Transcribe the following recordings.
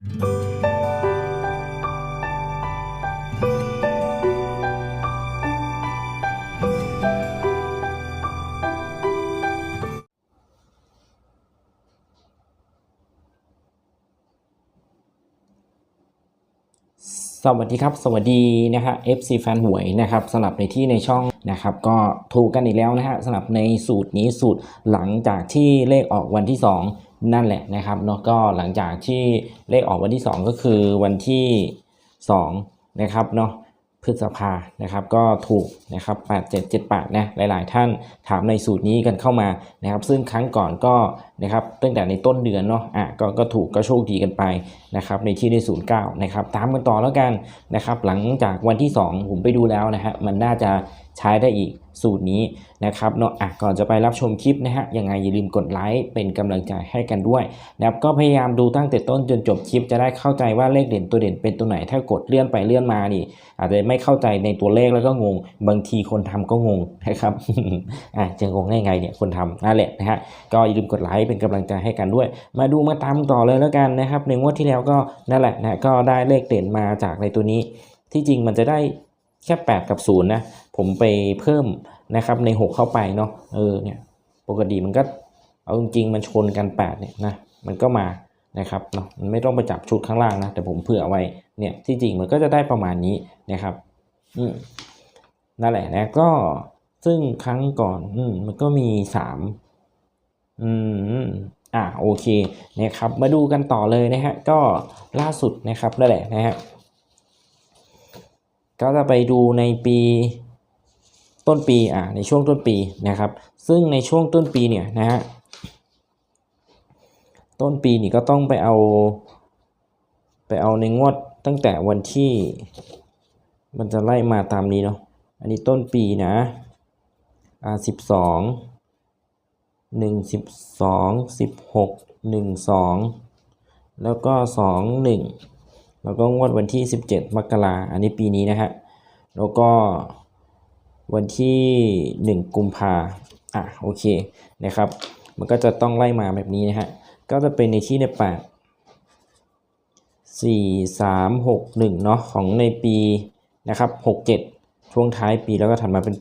สวัสดีครับ สวัสดีนะฮะ FC แฟนหวยนะครับสำหรับในที่ในช่องนะครับก็ถูกกันอีกแล้วนะฮะสำหรับในสูตรนี้สูตรหลังจากที่เลขออกวันที่ 2 นั่นแหละนะครับเนาะก็หลังจากที่เลขออกวันที่ 2 ก็คือวันที่2นะครับเนาะพฤษภานะครับก็ถูกนะครับ8778นะหลาย ๆ ท่านถามในสูตรนี้กันเข้ามานะครับ ซึ่งครั้งก่อนก็นะครับตั้งแต่ในต้นเดือนเนาะอะก็ก็ถูกก็โชคดีกันไปนะครับในที่ได้09นะครับตามกันต่อแล้วกันนะครับหลังจากวันที่ 2 ผมไปดูแล้วนะฮะมันน่าจะใช้ได้อีก สูตรนี้นะครับเนาะอะก่อนจะไปรับชมคลิปนะฮะยังไงอย่าลืมกดไลค์เป็นกำลังใจให้กันด้วยนะครับก็พยายามดูตั้งแต่ต้นจนจบคลิปจะได้เข้าใจว่าเลขเด่นตัวเด่นเป็นตัวไหน ถ้ากดเลื่อนไปเลื่อนมานี่ อาจจะไม่เข้าใจในตัวเลขแล้วก็งง บางทีคนทำก็งงนะครับอะจะงงได้ไงเนี่ยคนทำนั่นแหละนะฮะก็อย่าลืมกดไลค์เป็นกำลังใจให้กันด้วย มาดูมาตามต่อเลยแล้วกันนะครับในงวดที่แล้วก็นั่นแหละนะก็ได้เลขเด่นมาจากในตัวนี้ ที่จริงมันจะได้ แค่ 8 กับ 0 นะ ผมไปเพิ่มนะครับใน 6 เข้าไปเนาะเออเนี่ยปกติมันก็เอาจริงๆมันชนกัน 8 เนี่ยนะมันก็มานะครับเนาะมันไม่ต้องไปจับชุดข้างล่างนะ แต่ผมเผื่อไว้เนี่ยที่จริงมันก็จะได้ประมาณนี้นะครับอืมนั่นแหละนะก็ซึ่งครั้งก่อนอืมมันก็มีสามอืมอ่าโอเคนะครับมาดูกันต่อเลยนะฮะก็ล่าสุดนะครับนั่นแหละนะฮะ ก็จะไปดูในปีต้นปีอ่าในช่วงต้นปีนะครับ ซึ่งในช่วงต้นปีเนี่ยนะฮะต้นปีนี่ก็ต้องไปเอา ไปเอาในงวดตั้งแต่วันที่ มันจะไล่มาตามนี้เนาะอันนี้ต้นปีนะอ่าสิบสองหนึ่งสิบสองสิบหกหนึ่งสองแล้วก็สองหนึ่ง แล้วก็งวดวันที่สิบเจ็ดมกราอันนี้ปีนี้นะฮะ แล้วก็วันที่หนึ่งกุมภาอะโอเคนะครับ มันก็จะต้องไล่มาแบบนี้นะฮะ ก็จะเป็นในที่ในแปดสี่สามหกหนึ่งเนาะของในปีนะครับ67 ช่วงท้ายปีแล้วก็ถัดมาเป็น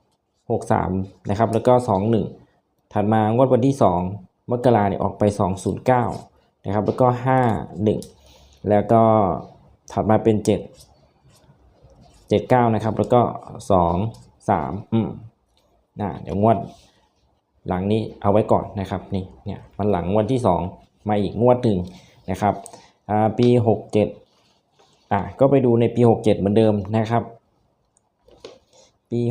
8 63นะครับ แล้วก็ 21 ถัดมางวดวันที่ 2 มกราเนี่ยออกไป 209นะครับ แล้วก็ 51 แล้วก็ถัดมาเป็น 7 79 นะครับ แล้วก็ 2 3อืมนะเดี๋ยวงวดหลังนี้เอาไว้ก่อนนะครับนี่เนี่ยมันหลังวันที่ 2 มาอีกงวดหนึ่งนะครับอ่าปี 67อะก็ไปดูในปี 67 เหมือนเดิมนะครับ ปี 67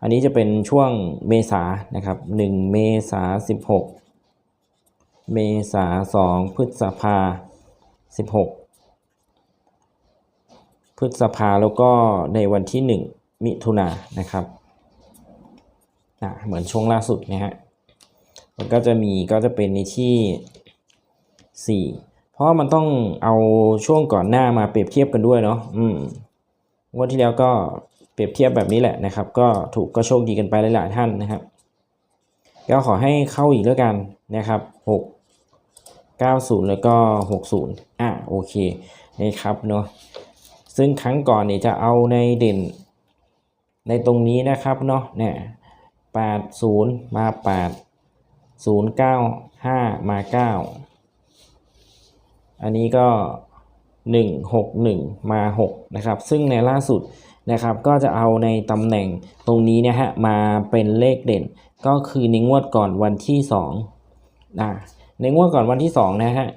อันนี้จะเป็นช่วงเมษานะครับ 1 เมษา16 เมษา2พฤษภา16พฤษภาแล้วก็ในวันที่1มิถุนายนนะครับอะเหมือนช่วงล่าสุดนะฮะมันก็จะมีก็จะเป็นในที่ 4 เพราะมันต้องเอาช่วงก่อนหน้ามาเปรียบเทียบกันด้วยเนาะอืมงวดที่แล้วก็เปรียบเทียบแบบนี้แหละนะครับ ก็ถูกก็โชคดีกันไปหลายๆท่านนะครับ ก็ขอให้เข้าอีกแล้วกันนะครับ 6 90 แล้วก็ 60 อะโอเคนะครับเนาะซึ่งครั้งก่อนเนี่ยจะเอาในเด่น ในตรงนี้นะครับเนาะเนี่ย80 มา 8 095 มา 9 อันนี้ก็ 161 มา 6 นะครับ ซึ่งในล่าสุดนะครับก็จะเอาในตำแหน่งตรงนี้นะฮะมาเป็นเลขเด่นก็คือในงวดก่อนวันที่2อ่า ในงวดก่อนวันที่2นะฮะ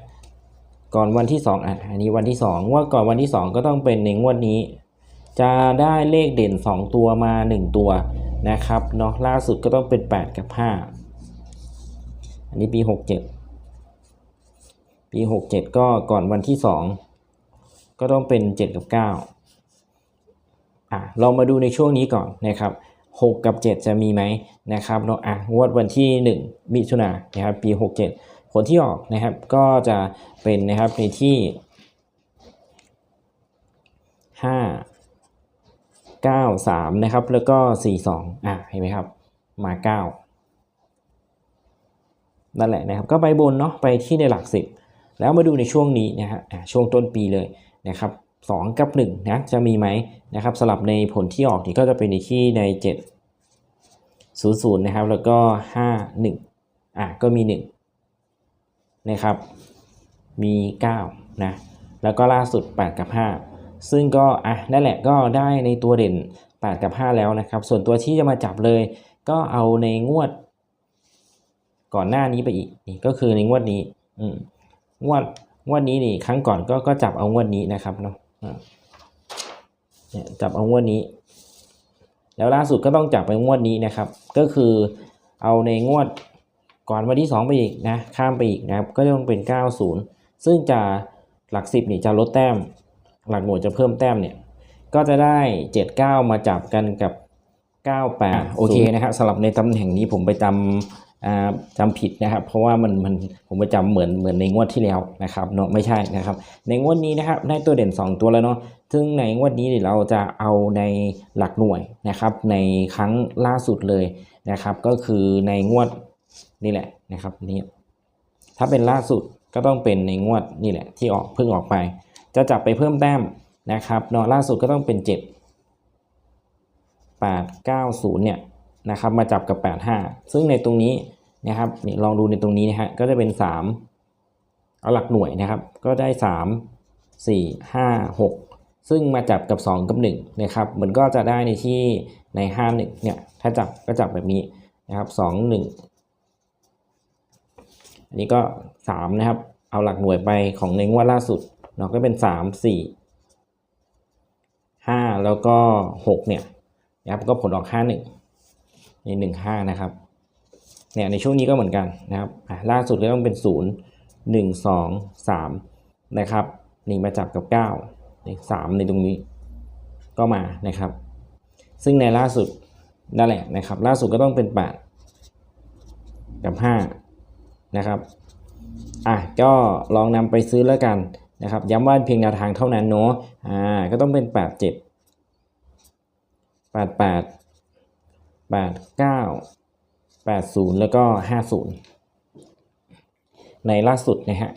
ก่อนวันที่2อะอันนี้วันที่2งวดก่อนวันที่ 2 ก็ต้องเป็นในงวดนี้ จะได้เลขเด่น 2 ตัวมา 1 ตัวนะครับเนาะล่าสุดก็ต้องเป็น 8 กับ 5 อันนี้ปี 67 ปี 67 ก็ก่อนวันที่ 2 ก็ต้องเป็น 7 กับ 9 อะเรามาดูในช่วงนี้ก่อนนะครับ 6 กับ 7 จะมีไหมนะครับเนาะอะงวดวันที่ 1 มิถุนายนนะครับปี 67 ผลที่ออกนะครับก็จะเป็นนะครับในที่ 5 9 3 นะครับ แล้วก็ 4 2 อะเห็นไหมครับ มา 9 นั่นแหละนะครับ ก็ไปบนเนาะไปที่ในหลักสิบแล้วมาดูในช่วงนี้นะฮะช่วงต้นปีเลยนะครับสองกับหนึ่งนะจะมีไหมนะครับสลับในผลที่ออกนี่ก็จะเป็นในที่ในเจ็ดศูนย์ศูนย์นะครับ แล้วก็ห้าหนึ่งอะก็มีห นะครับ มีเก้านะ แล้วก็ล่าสุด 8 กับ 5 ซึ่งก็ อะ นั่นแหละก็ได้ในตัวเด่น 8 กับ 5 แล้วนะครับ ส่วนตัวที่จะมาจับเลย ก็เอาในงวด ก่อนหน้านี้ไปอีก นี่ก็คือในงวดนี้ อืม งวด งวดนี้นี่ ครั้งก่อนก็ ก็จับเอางวดนี้นะครับเนาะเนี่ยจับเอางวดนี้ แล้วล่าสุดก็ต้องจับไปงวดนี้นะครับ ก็คือเอาในงวด ก่อนวันที่ 2 ไปอีกนะข้ามไปอีกนะครับก็ต้องเป็น 90 ซึ่งจะหลัก 10นี่จะลดแต้ม หลักหน่วยจะเพิ่มแต้มเนี่ยก็จะได้ 79 มาจับกันกับ 98 โอเคนะครับสำหรับในตำแหน่งนี้ผมไปจำอ่าจำผิดนะครับ เพราะว่ามันมันผมไปจำเหมือนเหมือนในงวดที่แล้วนะครับเนาะไม่ใช่นะครับ ในงวดนี้นะครับได้ตัวเด่น 2 ตัวแล้วเนาะซึ่งในงวดนี้เดี๋ยวเราจะเอาในหลักหน่วยนะครับ ในครั้งล่าสุดเลยนะครับ ก็คือในงวด นี่แหละนะครับนี่ถ้าเป็นล่าสุดก็ต้องเป็นในงวดนี่แหละที่ออกเพิ่งออกไป จะจับไปเพิ่มแต้มนะครับเนาะล่าสุดก็ต้องเป็น 7 8 9 0เนี่ยนะครับมาจับกับ 85 ซึ่งในตรงนี้นะครับนี่ลองดูในตรงนี้นะฮะก็จะเป็น 3 เอาหลักหน่วยนะครับ ก็ได้ 3 4 5 6 ซึ่งมาจับกับ 2 กับ1นะครับเหมือนก็จะได้ในที่ใน 5 1เนี่ยถ้าจับก็จับแบบนี้นะครับ 2 1 อันนี้ก็ 3 นะครับ เอาหลักหน่วยไปของในงวดล่าสุดเนาะก็เป็น 3 4 5 แล้วก็ 6 เนี่ยนะครับก็ผลออก 5 1 ใน 1 5 นะครับเนี่ยในช่วงนี้ก็เหมือนกันนะครับล่าสุดก็ต้องเป็น 0 1 2 3 นะครับนี่มาจับกับ9นี่3ในตรงนี้ก็มานะครับ ซึ่งในล่าสุดนั่นแหละนะครับ ล่าสุดก็ต้องเป็น 8 กับ 5 นะครับอะก็ลองนำไปซื้อแล้วกันนะครับ ย้ำว่าเพียงแนวทางเท่านั้นเนาะอ่าก็ต้องเป็น 8 7 8 8 8 9 80 แล้วก็ 50 ในล่าสุดนะฮะ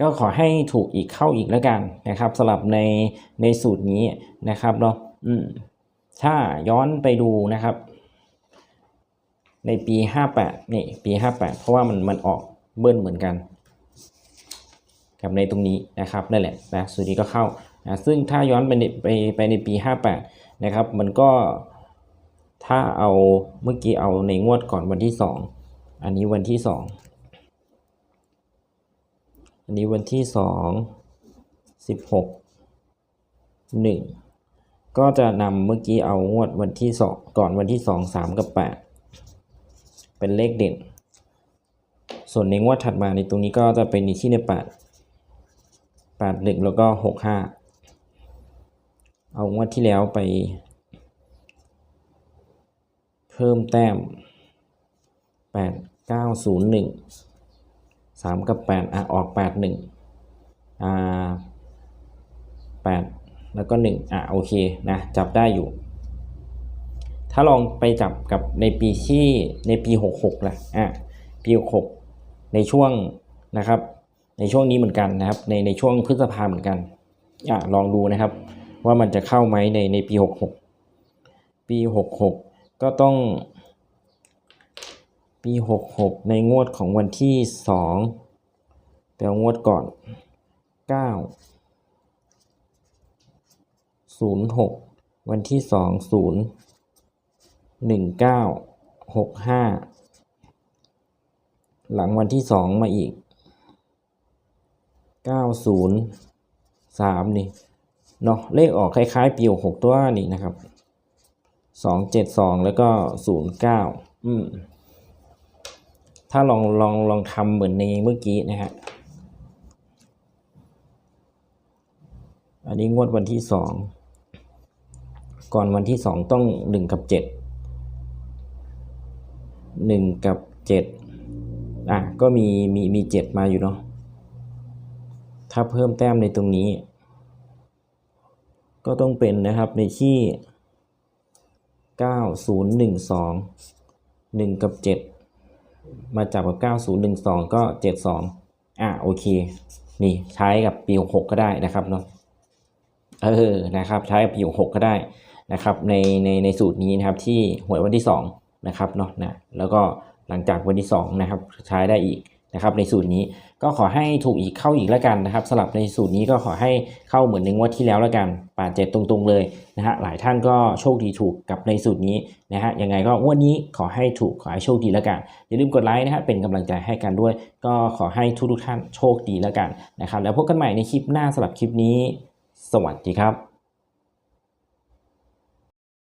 ก็ขอให้ถูกอีกเข้าอีกแล้วกันนะครับสำหรับในในสูตรนี้นะครับเนาะอืมถ้าย้อนไปดูนะครับ ในปี 58นี่ปี 58 เพราะว่ามันมันออก เบิ้ลเหมือนกันกับในตรงนี้นะครับนั่นแหละนะสูตรนี้ก็เข้านะซึ่งถ้าย้อนไปในไปไปในปี 58 นะครับ มันก็ถ้าเอาเมื่อกี้เอาในงวดก่อนวันที่ 2 อันนี้วันที่ 2 อันนี้วันที่ 2 16 1 ก็จะนำเมื่อกี้เอางวดวันที่ 2 ก่อนวันที่ 2 3 กับ 8 เป็นเลขเด่น ส่วนในงวดถัดมาในตรงนี้ก็จะเป็นในที่ใน8 8 1แล้วก็6 5เอางวดที่แล้วไป เพิ่มแต้ม8 9 0 1 3กับ8อะออก8 1อ่า8แล้วก็1อะโอเคนะจับได้อยู่ถ้าลองไปจับกับในปีที่ในปี 66ล่ะอะปี 66 ในช่วงนะครับ ในช่วงนี้เหมือนกันนะครับ ในในช่วงพฤษภาเหมือนกันอะลองดูนะครับ ว่ามันจะเข้าไหมในในปี 66 ปี 66 ก็ต้อง ปี 66 ในงวดของวันที่ 2 แต่งวดก่อน 9 06 วันที่ 2 0 19 65 หลังวันที่2มาอีก90 3นี่เนาะเลขออกคล้ายๆปี6ตัวนี่นะครับ272แล้วก็09อืมถ้าลองลองลองทำเหมือนในเมื่อกี้นะฮะอันนี้งวดวันที่สองก่อนวันที่สองต้องหนึ่งกับเจ็ดหนึ่งกับเจ็ด อะก็มีมีมีเจ็ดมาอยู่เนาะถ้าเพิ่มแต้มในตรงนี้ ก็ต้องเป็นนะครับในที่9012 1กับ7มาจับกับ 9012 ก็ 72 อะโอเค นี่ใช้กับปี66ก็ได้นะครับเนาะ เออ นะครับ ใช้กับปี66ก็ได้นะครับ ในในในสูตรนี้นะครับที่หวยวันที่ 2 นะครับเนาะนะ แล้วก็ หลังจากวันที่2นะครับใช้ได้อีกนะครับในสูตรนี้ก็ขอให้ถูกอีกเข้าอีกแล้วกันนะครับสลับในสูตรนี้ก็ขอให้เข้าเหมือนในงวดที่แล้วแล้วกันป่าเจ็ดตรงๆเลยนะฮะหลายท่านก็โชคดีถูกกับในสูตรนี้นะฮะยังไงก็งวดนี้ขอให้ถูกขอให้โชคดีแล้วกันอย่าลืมกดไลค์นะฮะเป็นกำลังใจให้กันด้วย ก็ขอให้ทุกๆท่านโชคดีแล้วกันนะครับแล้วพบกันใหม่ในคลิปหน้าสำหรับคลิปนี้ สวัสดีครับ